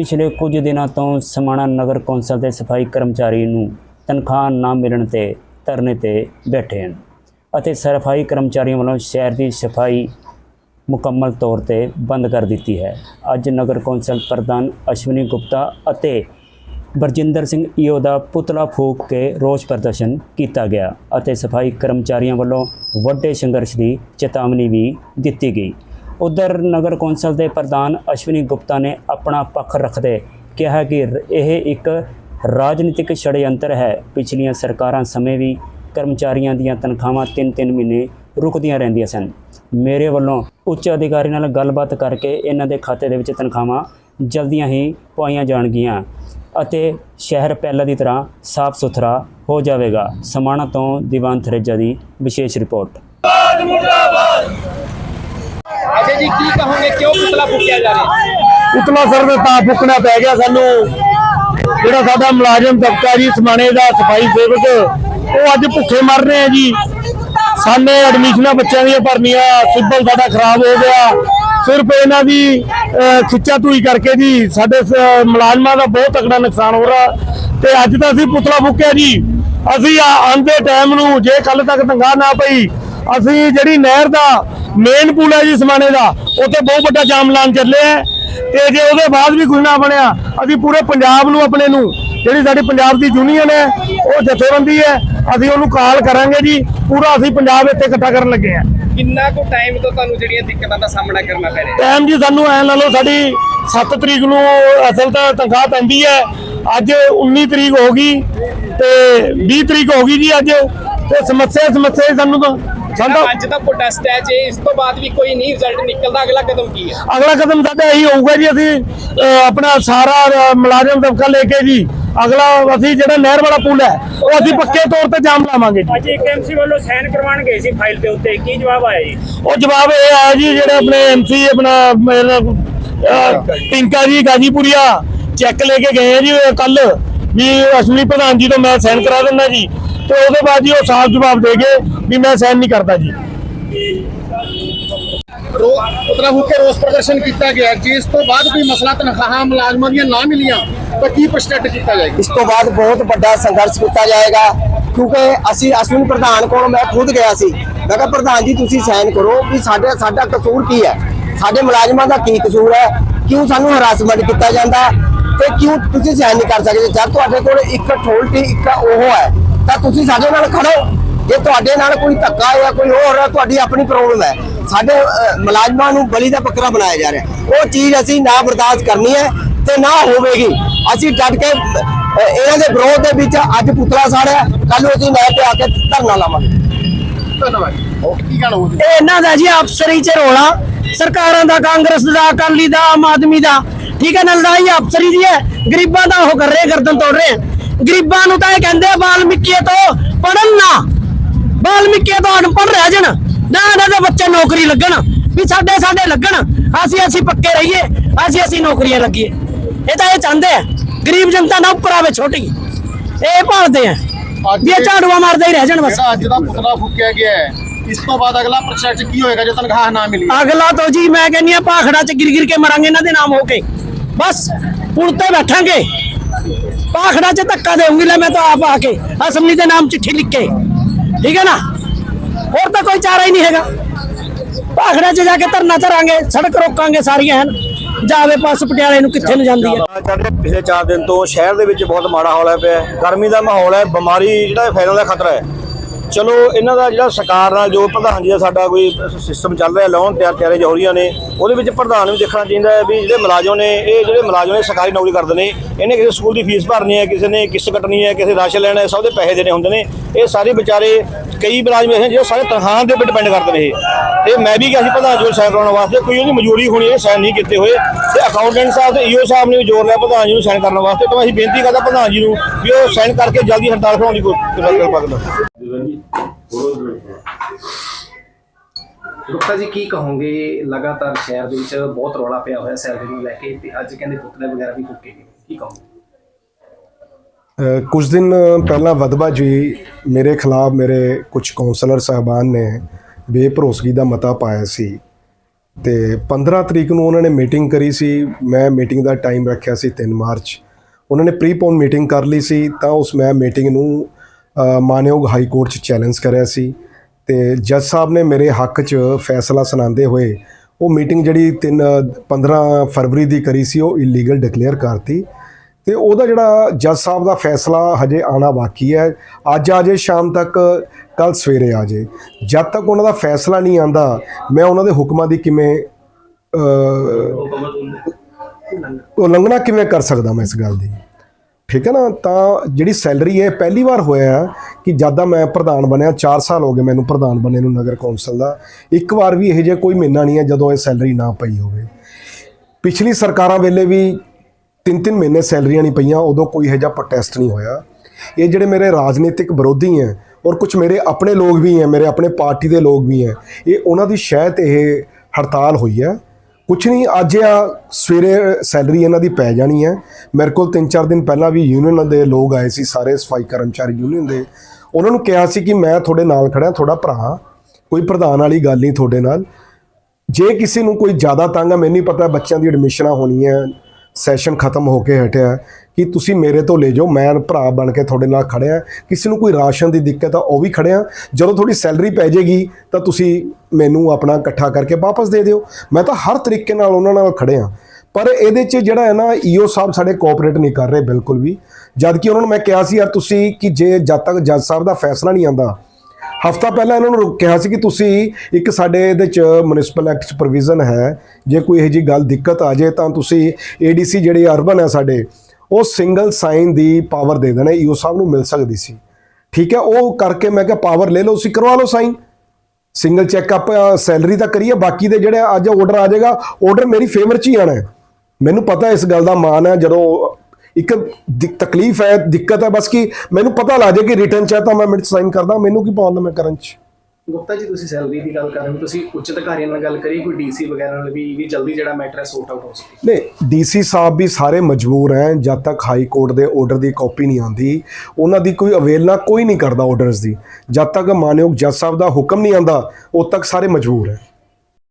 ਪਿਛਲੇ ਕੁਝ ਦਿਨਾਂ ਤੋਂ ਸਮਾਣਾ ਨਗਰ ਕੌਂਸਲ ਦੇ ਸਫ਼ਾਈ ਕਰਮਚਾਰੀ ਨੂੰ ਤਨਖਾਹ ਨਾ ਮਿਲਣ ਤੇ ਧਰਨੇ ਤੇ ਬੈਠੇ ਹਨ ਅਤੇ ਸਫ਼ਾਈ ਕਰਮਚਾਰੀਆਂ ਵੱਲੋਂ ਸ਼ਹਿਰ ਦੀ ਸਫ਼ਾਈ ਮੁਕੰਮਲ ਤੌਰ ਤੇ ਬੰਦ ਕਰ ਦਿੱਤੀ ਹੈ। ਅੱਜ ਨਗਰ ਕੌਂਸਲ ਪ੍ਰਧਾਨ ਅਸ਼ਵਨੀ ਗੁਪਤਾ ਅਤੇ ਬਰਜਿੰਦਰ ਸਿੰਘ ਈਓ ਦਾ ਪੁਤਲਾ ਫੂਕ ਕੇ ਰੋਸ ਪ੍ਰਦਰਸ਼ਨ ਕੀਤਾ ਗਿਆ ਅਤੇ ਸਫ਼ਾਈ ਕਰਮਚਾਰੀਆਂ ਵੱਲੋਂ ਵੱਡੇ ਸੰਘਰਸ਼ ਦੀ ਚੇਤਾਵਨੀ ਵੀ ਦਿੱਤੀ ਗਈ। ਉਧਰ ਨਗਰ ਕੌਂਸਲ ਦੇ ਪ੍ਰਧਾਨ ਅਸ਼ਵਨੀ ਗੁਪਤਾ ਨੇ ਆਪਣਾ ਪੱਖ ਰੱਖਦੇ ਕਿਹਾ ਕਿ ਇਹ ਇੱਕ ਰਾਜਨੀਤਿਕ ਛੜਯੰਤਰ ਹੈ। ਪਿਛਲੀਆਂ ਸਰਕਾਰਾਂ ਸਮੇਂ ਵੀ ਕਰਮਚਾਰੀਆਂ ਦੀਆਂ ਤਨਖਾਹਾਂ 3-3 ਮਹੀਨੇ ਰੁਕਦੀਆਂ ਰਹਿੰਦੀਆਂ ਸਨ। ਮੇਰੇ ਵੱਲੋਂ ਉੱਚ ਅਧਿਕਾਰੀ ਨਾਲ ਗੱਲਬਾਤ ਕਰਕੇ ਇਹਨਾਂ ਦੇ ਖਾਤੇ ਦੇ ਵਿੱਚ ਤਨਖਾਹਾਂ ਜਲਦੀਆਂ ਹੀ ਪਾਈਆਂ ਜਾਣਗੀਆਂ ਅਤੇ ਸ਼ਹਿਰ ਪਹਿਲਾਂ ਦੀ ਤਰ੍ਹਾਂ ਸਾਫ਼ ਸੁਥਰਾ ਹੋ ਜਾਵੇਗਾ। ਸਮਾਣਾ ਤੋਂ ਦੀਵਾਨ ਥਰੇਜਾ ਦੀ ਵਿਸ਼ੇਸ਼ ਰਿਪੋਰਟ ਅਜੇ ਜੀ ਕੀ ਕਹੋਗੇ ਕਿਉਂ ਪੁਤਲਾ ਫੂਕਿਆ ਜਾ ਰਿਹਾ। ਹੈ ਸਰ ਦੇ ਤਾਂ ਫੁੱਕਣਾ ਪੈ ਗਿਆ ਸਾਨੂੰ। ਜਿਹੜਾ ਸਾਡਾ ਮੁਲਾਜ਼ਮ ਦਫ਼ਤਰ ਜੀ, ਸਮਾਣੇ ਦਾ, ਸਫ਼ਾਈ ਸੇਵਕ, ਉਹ ਅੱਜ ਭੁੱਖੇ ਮਰ ਰਹੇ ਆ ਜੀ। ਸਾਨੇ ਐਡਮਿਸ਼ਨਾਂ ਬੱਚਿਆਂ ਦੀਆਂ ਭਰਨੀਆਂ, ਸਿੱਬਲ ਸਾਡਾ ਖਰਾਬ ਹੋ ਗਿਆ। ਸਿਰਫ ਇਹਨਾਂ ਦੀ ਖਿੱਚਾ ਧੂਈ ਕਰਕੇ ਜੀ, ਸਾਡੇ ਮੁਲਾਜ਼ਮਾਂ ਦਾ ਬਹੁਤ ਤਕੜਾ ਨੁਕਸਾਨ ਹੋ ਰਿਹਾ। ਤੇ ਅੱਜ ਤਾਂ ਅਸੀਂ ਪੁਤਲਾ ਫੂਕਿਆ ਜੀ। ਅਸੀਂ ਆਂਦੇ ਟਾਈਮ ਨੂੰ ਜੇ ਕੱਲ ਤੱਕ ਤੰਗਾ ਨਾ ਪਈ, ਅਸੀਂ ਜਿਹੜੀ ਨਹਿਰ ਦਾ ਮੇਨ ਪੁਲ ਹੈ ਜੀ ਸਮਾਣੇ ਦਾ। ਉੱਥੇ ਬਹੁਤ ਵੱਡਾ ਜਾਮ ਲਾਉਣ ਚੱਲੇ ਆ ਤੇ ਜੇ ਉਹਦੇ ਬਾਅਦ ਵੀ ਕੁਝ ਨਾ ਬਣਿਆ ਅਸੀਂ ਪੂਰੇ ਪੰਜਾਬ ਨੂੰ ਆਪਣੇ ਨੂੰ ਜਿਹੜੀ ਸਾਡੀ ਪੰਜਾਬ ਦੀ ਯੂਨੀਅਨ ਹੈ ਉਹ ਜਥੇਬੰਦੀ ਹੈ ਅਸੀਂ ਉਹਨੂੰ ਕਾਲ ਕਰਾਂਗੇ ਜੀ। ਪੂਰਾ ਅਸੀਂ ਪੰਜਾਬ ਇੱਥੇ ਇਕੱਠਾ ਕਰਨ ਲੱਗੇ ਆ ਕਿੰਨਾ ਕੁ ਟਾਈਮ ਤੋਂ ਤੁਹਾਨੂੰ ਜਿਹੜੀਆਂ ਦਿੱਕਤਾਂ ਦਾ ਸਾਹਮਣਾ ਕਰਨਾ ਪੈ ਰਿਹਾ? ਟਾਈਮ ਜੀ ਸਾਨੂੰ ਐ ਲਾ ਲਓ ਸਾਡੀ 7 ਤਰੀਕ ਨੂੰ ਅਸਲ ਤਾਂ ਤਨਖਾਹ ਪੈਂਦੀ ਹੈ। ਅੱਜ 19 ਤਰੀਕ ਹੋ ਗਈ ਤੇ 20 ਤਰੀਕ ਹੋ ਗਈ ਜੀ ਅੱਜ। ਤੇ ਸਮੱਸਿਆ ਸਮੱਸਿਆ ਸਾਨੂੰ ਤਾਂ ਸਾਡਾ ਅੱਜ ਦਾ ਪ੍ਰੋਟੈਸਟ ਹੈ ਜੇ ਇਸ ਤੋਂ ਬਾਅਦ ਵੀ ਕੋਈ ਨਹੀਂ ਰਿਜ਼ਲਟ ਨਿਕਲਦਾ ਅਗਲਾ ਕਦਮ ਕੀ ਹੈ? ਅਗਲਾ ਕਦਮ ਸਾਡਾ ਇਹੀ ਹੋਊਗਾ ਜੀ ਅਸੀਂ ਆਪਣਾ ਸਾਰਾ ਮੁਲਾਜ਼ਮ ਦਫਕਾ ਲੈ ਕੇ ਜੀ ਅਗਲਾ ਅਸੀਂ ਜਿਹੜਾ ਨਹਿਰ ਵਾਲਾ ਪੁਲ ਹੈ ਉਹ ਅਸੀਂ ਪੱਕੇ ਤੌਰ ਤੇ ਜਾਮ ਲਾਵਾਂਗੇ ਜੀ। ਅੱਜ ਇੱਕ ਐਮਸੀ ਵੱਲੋਂ ਸਾਈਨ ਕਰਵਾਉਣ ਗਏ ਸੀ ਫਾਈਲ ਦੇ ਉੱਤੇ ਕੀ ਜਵਾਬ ਆਇਆ ਜੀ? ਉਹ ਜਵਾਬ ਇਹ ਆਇਆ ਜੀ ਜਿਹੜੇ ਆਪਣੇ ਐਮਸੀ ਆਪਣਾ ਟਿੰਕਾ ਜੀ ਗਾਜੀਪੁਰੀਆ ਚੈੱਕ ਲੈ ਕੇ ਗਏ ਜੀ ਕੱਲ ਵੀ ਅਸਲੀ ਪ੍ਰਧਾਨ ਜੀ ਤੋਂ ਮੈਂ ਸਾਈਨ ਕਰਾ ਦਿੰਦਾ ਜੀ। ਤੇ ਉਹਦੇ ਬਾਅਦ ਜੀ ਉਹ ਸਾਫ਼ ਜਵਾਬ ਦੇ ਗਏ। ਵੀ ਮੈਂ ਸਾਈਨ ਨਹੀਂ ਕਰਦਾ ਜੀ। ਰੋ ਪੁਤਲਾ ਫੂਕ ਕੇ ਰੋਸ ਪ੍ਰਦਰਸ਼ਨ ਕੀਤਾ ਗਿਆ। ਜਿਸ ਤੋਂ ਬਾਅਦ ਕੋਈ ਮਸਲਾ ਤਨਖਾਹਾਂ ਮੁਲਾਜ਼ਮਾਂ ਦੀਆਂ ਨਾ ਮਿਲੀਆਂ ਤਾਂ ਕੀ ਪ੍ਰਸਟੇਟ ਕੀਤਾ ਜਾਏਗਾ? ਇਸ ਤੋਂ ਬਾਅਦ ਬਹੁਤ ਵੱਡਾ ਸੰਘਰਸ਼ ਕੀਤਾ ਜਾਏਗਾ ਕਿਉਂਕਿ ਅਸੀਂ ਅਸ਼ਵਿਨ ਪ੍ਰਧਾਨ ਕੋਲ ਮੈਂ ਖੁਦ ਗਿਆ ਸੀ। ਮੈਂ ਕਿਹਾ ਪ੍ਰਧਾਨ ਜੀ ਤੁਸੀਂ ਸਾਈਨ ਕਰੋ ਵੀ ਸਾਡੇ ਸਾਡਾ ਕਸੂਰ ਕੀ ਹੈ? ਸਾਡੇ ਮੁਲਾਜ਼ਮਾਂ ਦਾ ਕੀ ਕਸੂਰ ਹੈ? ਕਿਉਂ ਸਾਨੂੰ ਹਰਾਸਮੈਂਟ ਕੀਤਾ ਜਾਂਦਾ? ਤੇ ਕਿਉਂ ਤੁਸੀਂ ਸਾਈਨ ਨਹੀਂ ਕਰ ਸਕਦੇ? ਜਦ ਤੁਹਾਡੇ ਕੋਲ ਇੱਕ ਅਥਾਰਟੀ ਇੱਕ ਉਹ ਹੈ ਤਾਂ ਤੁਸੀਂ ਸਾਡੇ ਨਾਲ ਖੜੋ। ਜੇ ਤੁਹਾਡੇ ਨਾਲ ਕੋਈ ਧੱਕਾ ਜਾਂ ਕੋਈ ਹੋਰ ਹੈ ਤੁਹਾਡੀ ਆਪਣੀ ਪ੍ਰੋਬਲਮ ਹੈ। ਸਾਡੇ ਮੁਲਾਜ਼ਮਾਂ ਨੂੰ ਬਲੀ ਦਾ ਬੱਕਰਾ ਬਣਾਇਆ ਜਾ ਰਿਹਾ ਉਹ ਚੀਜ਼ ਅਸੀਂ ਨਾ ਬਰਦਾਸ਼ਤ ਕਰਨੀ ਹੈ ਤੇ ਨਾ ਹੋਵੇਗੀ। ਅਸੀਂ ਡਟ ਕੇ ਇਹਨਾਂ ਦੇ ਵਿਰੋਧ ਦੇ ਵਿੱਚ ਅੱਜ ਪੁਤਲਾ ਸਾੜਿਆ ਕੱਲ ਨੂੰ ਅਸੀਂ ਨਹਿਰ ਤੇ ਆ ਕੇ ਧਰਨਾ ਲਾਵਾਂਗੇ। ਧੰਨਵਾਦ ਕੀ ਇਹ ਇਹਨਾਂ ਦਾ ਜੀ ਅਫਸਰੀ ਚ ਰੋਲਾ। ਸਰਕਾਰਾਂ ਦਾ ਕਾਂਗਰਸ ਦਾ ਅਕਾਲੀ ਦਾ ਆਮ ਆਦਮੀ ਦਾ। ਠੀਕ ਹੈ ਨਾ ਲੜਾਈ ਅਫਸਰੀ ਦੀ ਹੈ। ਗਰੀਬਾਂ ਦਾ ਉਹ ਕਰ ਰਹੇ ਗਰਦਨ ਤੋੜ ਰਹੇ। ਗਰੀਬਾਂ ਨੂੰ ਤਾਂ ਇਹ ਕਹਿੰਦੇ ਆ ਵਾਲਮੀਕੀ ਤੋਂ ਪੜਨ ਨਾ। ਵਾਲਮੀਕੀ ਤੋਂ ਅਨਪੜ੍ਹ ਰਹਿ ਜਾਣ ਨਾ ਇਹਨਾਂ ਦੇ ਬੱਚੇ ਨੌਕਰੀ ਲੱਗਣ ਵੀ ਸਾਡੇ ਸਾਡੇ ਲੱਗਣ ਅਸੀਂ ਅਸੀਂ ਪੱਕੇ ਰਹੀਏ ਅਸੀਂ ਅਸੀਂ ਨੌਕਰੀਆਂ ਲੱਗੀਏ। ਇਹ ਤਾਂ ਇਹ ਚਾਹੁੰਦੇ ਆ ਗਰੀਬ ਜਨਤਾ ਨਾ ਉੱਪਰ ਆਵੇ ਛੋਟੀ ਇਹ ਭਾਲਦੇ ਆ ਵੀ ਇਹ ਝਾੜੂਆਂ ਮਾਰਦੇ ਹੀ ਰਹਿ ਜਾਣ ਬਸ। ਜਿਹੜਾ ਅੱਜ ਦਾ ਪੁਤਲਾ ਫੂਕਿਆ ਗਿਆ ਹੈ ਇਸ ਤੋਂ ਬਾਅਦ ਅਗਲਾ ਪ੍ਰੋਸੈਸ ਕੀ ਹੋਏਗਾ ਜੇ ਤਨਖਾਹ ਨਾ ਮਿਲੀ? ਅਗਲਾ ਤੋਂ ਜੀ ਮੈਂ ਕਹਿੰਨੀ ਆ ਭਾਖੜਾ ਚ ਗਿਰ ਗਿਰ ਕੇ ਮਰਾਂਗੇ ਇਹਨਾਂ ਦੇ ਨਾਮ ਹੋ ਕੇ। ਬਸ ਪੁਲ ਤੇ ਬੈਠਾਂਗੇ। ਭਾਖੜਾ ਚ ਧੱਕਾ ਦੇਉਂਗੀ ਲੈ ਮੈਂ ਤਾਂ ਆਪ ਆ ਕੇ ਅਸੈਂਬਲੀ ਦੇ ਨਾਮ ਚਿੱਠੀ ਲਿਖ ਕੇ। ਠੀਕ ਹੈ ਨਾ? ਹੋਰ ਤਾਂ ਕੋਈ ਚਾਰਾ ਹੀ ਨਹੀਂ ਹੈਗਾ। ਭਾਖੜਾ ਚ ਜਾ ਕੇ ਧਰਨਾ ਧਰਾਂਗੇ, ਸੜਕ ਰੋਕਾਂਗੇ ਸਾਰੀਆਂ ਹਨ। ਜਾਵੇ ਪਾਸ ਪਟਿਆਲੇ ਨੂੰ ਕਿੱਥੇ ਨੂੰ ਜਾਂਦੀ ਹੈ। ਸਾਡੇ ਪਿਛਲੇ 4 ਦਿਨ ਤੋਂ ਸ਼ਹਿਰ ਦੇ ਵਿੱਚ ਬਹੁਤ ਮਾੜਾ ਹਾਲ ਹੈ ਪਿਆ ਗਰਮੀ ਦਾ ਮਾਹੌਲ ਹੈ, ਬਿਮਾਰੀ ਜਿਹੜਾ ਫੈਲਣ ਦਾ ਖਤਰਾ ਹੈ। ਚਲੋ, ਇਹਨਾਂ ਦਾ ਜਿਹੜਾ ਸਰਕਾਰ ਨਾਲ ਜੋ ਪ੍ਰਧਾਨ ਜੀ ਦਾ ਸਾਡਾ ਕੋਈ ਸਿਸਟਮ ਚੱਲ ਰਿਹਾ ਲੋਨ ਤਿਆਰ ਤਿਆਰੇ ਹੋ ਰਹੀਆਂ ਨੇ, ਉਹਦੇ ਵਿੱਚ ਪ੍ਰਧਾਨ ਨੂੰ ਦੇਖਣਾ ਚਾਹੀਦਾ ਹੈ ਵੀ ਜਿਹੜੇ ਮੁਲਾਜ਼ਮ ਨੇ, ਇਹ ਜਿਹੜੇ ਮੁਲਾਜ਼ਮ ਨੇ, ਸਰਕਾਰੀ ਨੌਕਰੀ ਕਰਦੇ ਨੇ, ਇਹਨੇ ਕਿਸੇ ਸਕੂਲ ਦੀ ਫੀਸ ਭਰਨੀ ਹੈ, ਕਿਸੇ ਨੇ ਕਿਸ਼ਤ ਕੱਟਣੀ ਹੈ, ਕਿਸੇ ਰਾਸ਼ਨ ਲੈਣਾ ਹੈ, ਸਭ ਦੇ ਪੈਸੇ ਦੇਣੇ ਹੁੰਦੇ ਨੇ। ਇਹ ਸਾਰੇ ਵਿਚਾਰੇ, ਕਈ ਮੁਲਾਜ਼ਮ ਐਸੇ ਜਿਹੜੇ ਸਾਰੇ ਤਨਖਾਹਾਂ ਦੇ ਉੱਪਰ ਡਿਪੈਂਡ ਕਰਦੇ ਨੇ ਇਹ। ਤੇ ਮੈਂ ਵੀ ਗਿਆ ਸੀ ਪ੍ਰਧਾਨ ਜੀ ਨੂੰ ਸਾਈਨ ਕਰਾਉਣ ਵਾਸਤੇ, ਕੋਈ ਉਹਦੀ ਮਜਬੂਰੀ ਹੋਣੀ ਇਹ ਸਾਈਨ ਨਹੀਂ ਕੀਤੇ ਹੋਏ। ਤੇ ਅਕਾਊਂਟੈਂਟ ਸਾਹਿਬ ਤੇ ਈਓ ਸਾਹਿਬ ਨੇ ਵੀ ਜ਼ੋਰ ਲਿਆ ਪ੍ਰਧਾਨ ਜੀ ਨੂੰ ਸਾਈਨ ਕਰਨ ਵਾਸਤੇ। ਤਾਂ ਅਸੀਂ ਬੇਨਤੀ ਕਰਦਾ ਪ੍ਰਧਾਨ ਜੀ ਨੂੰ ਵੀ ਉਹ ਸਾਈਨ ਕਰਕੇ ਜਲਦੀ ਹੜਤਾਲ ਕਰਾਉਣ ਦੀ ਕੋਸ਼ਿਸ਼ ਕਿਰਪਾ ਕਰੋ ਗੁਪਤਾ ਜੀ, ਕੀ ਕਹੋਗੇ? ਲਗਾਤਾਰ ਸ਼ਹਿਰ ਦੇ ਵਿੱਚ ਬਹੁਤ ਰੌਲਾ ਪਿਆ ਹੋਇਆ ਸੈਲਰੀ ਨੂੰ ਲੈ ਕੇ ਤੇ ਅੱਜ ਕਹਿੰਦੇ ਪੁਤਲੇ ਵਗੈਰਾ ਵੀ ਫੂਕੇ ਗਏ ਕੀ ਕਹੋਗੇ? ਕੁਝ ਦਿਨ ਪਹਿਲਾਂ ਵਦਵਾ ਜੀ ਮੇਰੇ ਖਿਲਾਫ ਮੇਰੇ ਕੁਝ ਕਾਉਂਸਲਰ ਸਾਹਿਬਾਨ ਨੇ ਬੇਭਰੋਸਗੀ ਦਾ ਮਤਾ ਪਾਇਆ ਸੀ ਤੇ 15 ਤਰੀਕ ਨੂੰ ਉਹਨਾਂ ਨੇ ਮੀਟਿੰਗ ਕਰੀ ਸੀ। ਮੈਂ ਮੀਟਿੰਗ ਦਾ ਟਾਈਮ ਰੱਖਿਆ ਸੀ 3 ਮਾਰਚ। ਉਹਨਾਂ ਨੇ ਪ੍ਰੀ ਪ੍ਰੀਪੋਨ ਮੀਟਿੰਗ ਕਰ ਲਈ ਸੀ ਤਾਂ ਉਸ ਮੈਂ ਮੀਟਿੰਗ ਨੂੰ ਮਾਨਯੋਗ ਹਾਈ ਕੋਰਟ 'ਚ ਚੈਲੰਜ ਕਰਿਆ ਸੀ ਤੇ ਜੱਜ ਸਾਹਿਬ ਨੇ ਮੇਰੇ ਹੱਕ 'ਚ ਫੈਸਲਾ ਸੁਣਾਉਂਦੇ ਹੋਏ ਉਹ ਮੀਟਿੰਗ ਜਿਹੜੀ 3 15 ਫਰਵਰੀ ਦੀ ਕਰੀ ਸੀ, ਉਹ ਇਲੀਗਲ ਡਿਕਲੇਅਰ ਕਰਤੀ ਤੇ ਉਹਦਾ ਜਿਹੜਾ ਜੱਜ ਸਾਹਿਬ ਦਾ ਫੈਸਲਾ ਹਜੇ ਆਣਾ ਬਾਕੀ ਹੈ। ਅੱਜ ਆ ਜੇ ਸ਼ਾਮ ਤੱਕ ਕੱਲ ਸਵੇਰੇ ਆ ਜੇ ਜਦ ਤੱਕ ਉਹਨਾਂ ਦਾ ਫੈਸਲਾ ਨਹੀਂ ਆਂਦਾ ਮੈਂ ਉਹਨਾਂ ਦੇ ਹੁਕਮਾਂ ਦੀ ਕਿਵੇਂ ਉਲੰਘਣਾ ਕਿਵੇਂ ਕਰ ਸਕਦਾ ਮੈਂ ਇਸ ਗੱਲ ਦੀ? ਠੀਕ ਹੈ ਨਾ? ਤਾਂ ਜਿਹੜੀ ਸੈਲਰੀ ਹੈ, ਪਹਿਲੀ ਵਾਰ ਹੋਇਆ ਕਿ ਜਦ ਮੈਂ ਪ੍ਰਧਾਨ ਬਣਿਆ 4 ਸਾਲ ਹੋ ਗਏ ਮੈਨੂੰ ਪ੍ਰਧਾਨ ਬਣੇ ਨੂੰ ਨਗਰ ਕੌਂਸਲ ਦਾ। ਇੱਕ ਵਾਰ ਵੀ ਇਹੋ ਜਿਹਾ ਕੋਈ ਮਹੀਨਾ ਨਹੀਂ ਹੈ ਜਦੋਂ ਇਹ ਸੈਲਰੀ ਨਾ ਪਈ ਹੋਵੇ। ਪਿਛਲੀ ਸਰਕਾਰਾਂ ਵੇਲੇ ਵੀ ਤਿੰਨ ਤਿੰਨ ਮਹੀਨੇ ਸੈਲਰੀਆਂ ਨਹੀਂ ਪਈਆਂ, ਉਦੋਂ ਕੋਈ ਇਹੋ ਜਿਹਾ ਪ੍ਰੋਟੈਸਟ ਨਹੀਂ ਹੋਇਆ। ਇਹ ਜਿਹੜੇ ਮੇਰੇ ਰਾਜਨੀਤਿਕ ਵਿਰੋਧੀ ਹੈ ਔਰ ਕੁਝ ਮੇਰੇ ਆਪਣੇ ਲੋਕ ਵੀ ਹੈ, ਮੇਰੇ ਆਪਣੇ ਪਾਰਟੀ ਦੇ ਲੋਕ ਵੀ ਹੈ, ਇਹ ਉਹਨਾਂ ਦੀ ਸ਼ਾਇਦ ਇਹ ਹੜਤਾਲ ਹੋਈ ਹੈ। ਕੁਛ ਨਹੀਂ, ਅੱਜ ਆ ਸਵੇਰੇ ਸੈਲਰੀ ਇਹਨਾਂ ਦੀ ਪੈ ਜਾਣੀ ਹੈ। ਮੇਰੇ ਕੋਲ 3-4 ਦਿਨ ਪਹਿਲਾਂ ਵੀ ਯੂਨੀਅਨ ਦੇ ਲੋਕ ਆਏ ਸੀ, ਸਾਰੇ ਸਫ਼ਾਈ ਕਰਮਚਾਰੀ ਯੂਨੀਅਨ ਦੇ। ਉਹਨਾਂ ਨੂੰ ਕਿਹਾ ਸੀ ਕਿ ਮੈਂ ਤੁਹਾਡੇ ਨਾਲ ਖੜਾ ਤੁਹਾਡਾ ਭਰਾ ਕੋਈ ਪ੍ਰਧਾਨ ਵਾਲੀ ਗੱਲ ਨਹੀਂ ਤੁਹਾਡੇ ਨਾਲ। ਜੇ ਕਿਸੇ ਨੂੰ ਕੋਈ ਜ਼ਿਆਦਾ ਤੰਗ ਹੈ ਮੈਨੂੰ ਨਹੀਂ ਪਤਾ ਬੱਚਿਆਂ ਦੀ ਐਡਮਿਸ਼ਨਾਂ ਹੋਣੀ ਹੈ ਸੈਸ਼ਨ ਖਤਮ ਹੋ ਕੇ ਹਟਿਆ। ਕਿ ਤੁਸੀਂ ਮੇਰੇ ਤੋਂ ਲੈ ਜਾਓ, ਮੈਂ ਭਰਾ ਬਣ ਕੇ ਤੁਹਾਡੇ ਨਾਲ ਖੜਿਆ ਕਿਸੇ ਨੂੰ ਕੋਈ ਰਾਸ਼ਨ ਦੀ ਦਿੱਕਤ ਆ, ਉਹ ਵੀ ਖੜਿਆ ਜਦੋਂ ਤੁਹਾਡੀ ਸੈਲਰੀ ਪੈ ਜਾਏਗੀ, ਤਾਂ ਤੁਸੀਂ ਮੈਨੂੰ ਆਪਣਾ ਇਕੱਠਾ ਕਰਕੇ ਵਾਪਸ ਦੇ ਦਿਓ। ਮੈਂ ਤਾਂ ਹਰ ਤਰੀਕੇ ਨਾਲ ਉਹਨਾਂ ਨਾਲ ਖੜਿਆ ਪਰ ਇਹਦੇ 'ਚ ਜਿਹੜਾ ਹੈ ਨਾ, ਈਓ ਸਾਹਿਬ ਸਾਡੇ ਕੋਆਪਰੇਟ ਨਹੀਂ ਕਰ ਰਹੇ ਬਿਲਕੁਲ ਵੀ। ਜਦ ਕਿ ਉਹਨਾਂ ਨੂੰ ਮੈਂ ਕਿਹਾ ਸੀ, ਯਾਰ ਤੁਸੀਂ ਕਿ ਜੇ ਜਦ ਤੱਕ ਜੱਜ ਸਾਹਿਬ ਦਾ ਫੈਸਲਾ ਨਹੀਂ ਆਂਦਾ ਹਫਤਾ ਪਹਿਲਾਂ ਇਹਨਾਂ ਨੂੰ ਕਿਹਾ ਸੀ ਕਿ ਤੁਸੀਂ ਇੱਕ ਸਾਡੇ ਇਹਦੇ ਚ ਮਿਊਨਿਸਪਲ ਐਕਟ ਚ ਪ੍ਰੋਵੀਜ਼ਨ ਹੈ। ਜੇ ਕੋਈ ਇਹੋ ਜੀ ਗੱਲ ਦਿੱਕਤ ਆ ਜਾਏ, ਤਾਂ ਤੁਸੀਂ ਏਡੀਸੀ ਜਿਹੜੇ ਅਰਬਨ ਹੈ ਸਾਡੇ ਉਹ ਸਿੰਗਲ ਸਾਈਨ ਦੀ ਪਾਵਰ ਦੇ ਦੇਣਾ, ਈਓ ਸਾਹਿਬ ਨੂੰ ਮਿਲ ਸਕਦੀ ਸੀ। ਠੀਕ ਹੈ, ਉਹ ਕਰਕੇ ਮੈਂ ਕਿਹਾ ਪਾਵਰ ਲੈ ਲਓ, ਤੁਸੀਂ ਕਰਵਾ ਲਓ ਸਾਈਨ ਸਿੰਗਲ ਚੈੱਕਅਪ ਸੈਲਰੀ ਤਾਂ ਕਰੀਏ, ਬਾਕੀ ਦੇ ਜਿਹੜੇ ਅੱਜ ਆਰਡਰ ਆ ਜਾਏਗਾ ਆਰਡਰ ਮੇਰੀ ਫੇਵਰ ਚ ਹੀ ਆਣਾ ਹੈ। ਮੈਨੂੰ ਪਤਾ ਇਸ ਗੱਲ ਦਾ ਮਾਣ ਹੈ, ਜਦੋਂ ਇੱਕ ਤਕਲੀਫ ਹੈ, ਦਿੱਕਤ ਹੈ, ਬਸ ਕਿ ਮੈਨੂੰ ਪਤਾ ਲੱਗ ਜਾਏ ਕਿ ਰਿਟਰਨ ਚ ਹੈ ਤਾਂ ਮੈਂ ਮਿੰਟ ਸਾਈਨ ਕਰਦਾ, ਮੈਨੂੰ ਕੀ ਪ੍ਰੋਬਲਮ ਹੈ ਕਰਨ ਚ? ਗੁਪਤਾ ਜੀ, ਤੁਸੀਂ ਸੈਲਰੀ ਦੀ ਗੱਲ ਕਰ ਰਹੇ ਹੋ, ਤੁਸੀਂ ਉੱਚ ਅਧਿਕਾਰੀਆਂ ਨਾਲ ਗੱਲ ਕਰੀ, ਕੋਈ ਡੀਸੀ ਵਗੈਰਾ ਨਾਲ ਵੀ ਵੀ ਜਲਦੀ ਜਿਹੜਾ ਮੈਟਰ ਹੈ ਸੋਰਟ ਆਊਟ ਹੋ ਸਕੇ? ਨਹੀਂ ਡੀਸੀ ਸਾਹਿਬ ਵੀ ਸਾਰੇ ਮਜਬੂਰ ਹੈ, ਜਦ ਤੱਕ ਹਾਈ ਕੋਰਟ ਦੇ ਆਰਡਰ ਦੀ ਕਾਪੀ ਨਹੀਂ ਆਉਂਦੀ, ਉਹਨਾਂ ਦੀ ਕੋਈ ਅਵੇਲਨਾ ਕੋਈ ਨਹੀਂ ਕਰਦਾ ਆਰਡਰਸ ਦੀ। ਜਦ ਤੱਕ ਮਾਨਯੋਗ ਜੱਜ ਸਾਹਿਬ ਦਾ ਹੁਕਮ ਨਹੀਂ ਆਉਂਦਾ, ਉਦ ਤੱਕ ਸਾਰੇ ਮਜਬੂਰ ਹੈ।